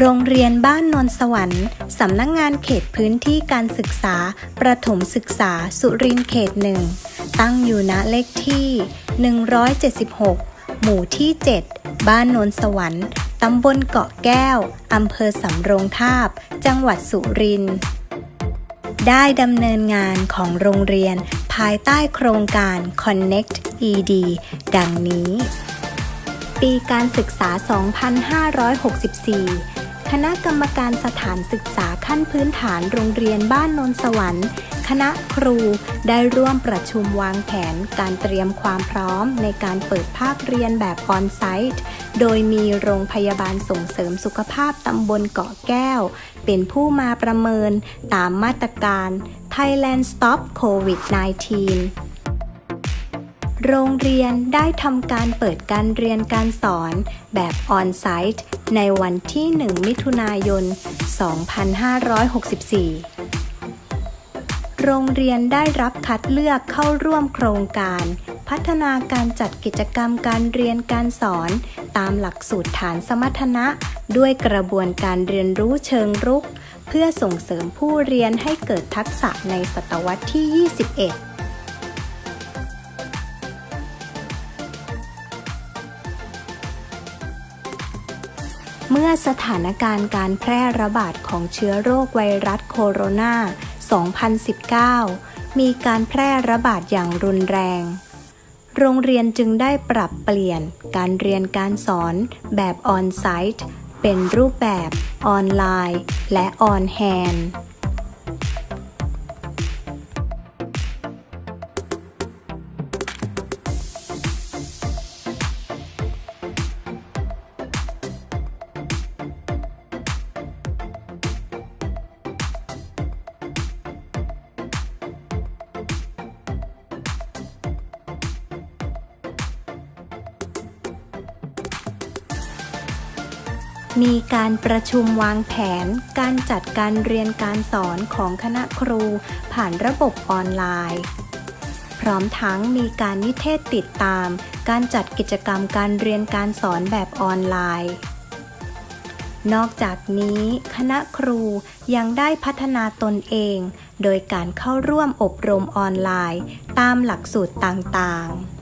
โรงเรียนบ้านนนสวรรค์ สำนักงงานเขตพื้นที่การศึกษา ประถมศึกษาสุรินเขตหนึ่ง ตั้งอยู่ณเลขที่ 176 หมู่ที่ 7 บ้านนนสวรรค์ ตำบลเกาะแก้ว อำเภอสำโรงทาบ จังหวัดสุรินทร์ได้ดำเนินงานของโรงเรียน ภายใต้โครงการ Connect ED ดังนี้ ปีการศึกษา 2564 คณะกรรมการสถานศึกษาขั้นพื้นฐานโรงเรียนบ้านนนสวรรค์ คณะครูได้ร่วมประชุมวางแผนการเตรียมความพร้อมในการเปิดภาคเรียนแบบออนไซต์ โดยมีโรงพยาบาลส่งเสริมสุขภาพตำบลเกาะแก้ว เป็นผู้มาประเมินตามมาตรการ Thailand Stop COVID-19 โรงเรียนได้ทำการเปิดการเรียนการสอนแบบออนไซต์ในวันที่ 1 มิถุนายน 2564 โรงเรียนได้รับคัดเลือกเข้าร่วมโครงการ พัฒนาการจัดกิจกรรมการเรียนการสอน ตามหลักสูตรฐานสมรรถนะ ด้วยกระบวนการเรียนรู้เชิงรุก เพื่อส่งเสริมผู้เรียนให้เกิดทักษะในศตวรรษที่ 21เมื่อสถานการณ์การแพร่ระบาดของเชื้อโรคไวรัสโคโรนา 2019 มีการแพร่ระบาดอย่างรุนแรง โรงเรียนจึงได้ปรับเปลี่ยนการเรียนการสอนแบบออนไซต์ เป็นรูปแบบออนไลน์ และออนแฮนด์ มีการประชุมวางแผน การจัดการเรียนการสอนของคณะครู ผ่านระบบออนไลน์ พร้อมทั้งมีการนิเทศติดตาม การจัดกิจกรรมการเรียนการสอนแบบออนไลน์ นอกจากนี้ คณะครูยังได้พัฒนาตนเอง โดยการเข้าร่วมอบรมออนไลน์ ตามหลักสูตรต่างๆ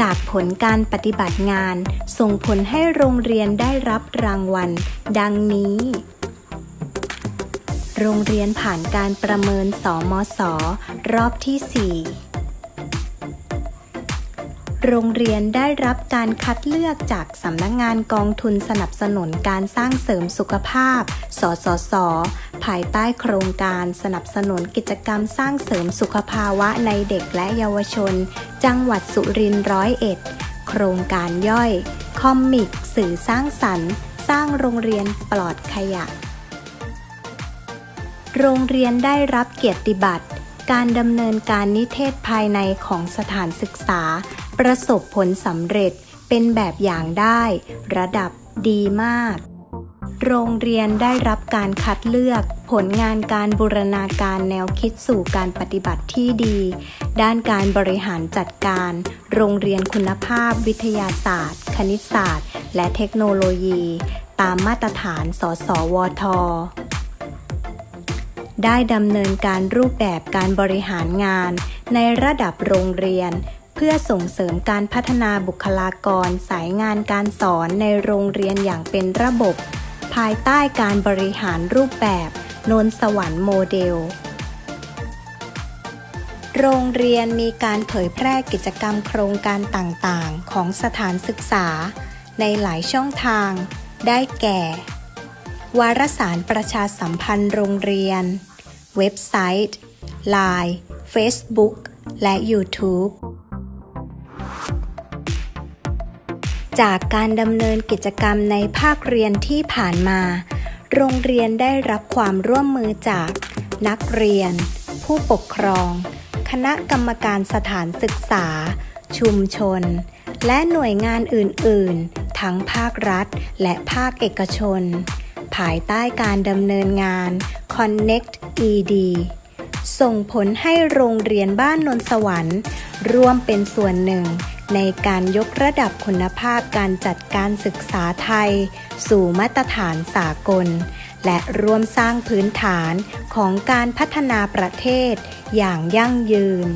จากผลการปฏิบัติงาน ส่งผลให้โรงเรียนได้รับรางวัล ดังนี้ โรงเรียนผ่านการประเมินสมสรอบที่ 4 โรงเรียนได้รับการคัดเลือกจากสำนักงงานกองทุนสนับสนุนการสร้างเสริมสุขภาพ สสส ภายใต้โครงการสนับสนุนกิจกรรมสร้างเสริมสุขภาวะในเด็กและเยาวชน จังหวัดสุรินทร์ร้อยเอ็ด โครงการย่อย คอมมิก สื่อสร้างสรรค์ สร้างโรงเรียนปลอดขยะ โรงเรียนได้รับเกียรติบัตร การดำเนินการนิเทศภายในของสถานศึกษา ประสบผลสำเร็จเป็นแบบอย่างได้ ระดับดีมาก โรงเรียนได้รับการคัดเลือกผลงานการบูรณาการแนวคิดสู่การปฏิบัติที่ดี ด้านการบริหารจัดการ โรงเรียนคุณภาพวิทยาศาสตร์ คณิตศาสตร์ และเทคโนโลยี ตามมาตรฐาน สสวทได้ดำเนินการรูปแบบการบริหารงานในระดับโรงเรียน พื่อส่งเสริมการพัฒนาบุคลากร สายงานการสอนในโรงเรียนอย่างเป็นระบบ ภายใต้การบริหารรูปแบบนนสวรรค์โมเดล โรงเรียนมีการเผยแพร่กิจกรรมโครงการต่างๆ ของสถานศึกษา ในหลายช่องทาง ได้แก่ วารสารประชาสัมพันธ์โรงเรียน เว็บไซต์ Line Facebook และ YouTube จากการดำเนินกิจกรรมในภาคเรียนที่ผ่านมา โรงเรียนได้รับความร่วมมือจาก นักเรียน ผู้ปกครอง คณะกรรมการสถานศึกษา ชุมชน และหน่วยงานอื่น ๆ ทั้งภาครัฐและภาคเอกชน ภายใต้การดำเนินงาน Connect ED ส่งผลให้โรงเรียนบ้านนนสวรรค์ ร่วมเป็นส่วนหนึ่ง ในการยกระดับคุณภาพการจัดการศึกษาไทย สู่มาตรฐานสากล และร่วมสร้างพื้นฐานของการพัฒนาประเทศอย่างยั่งยืน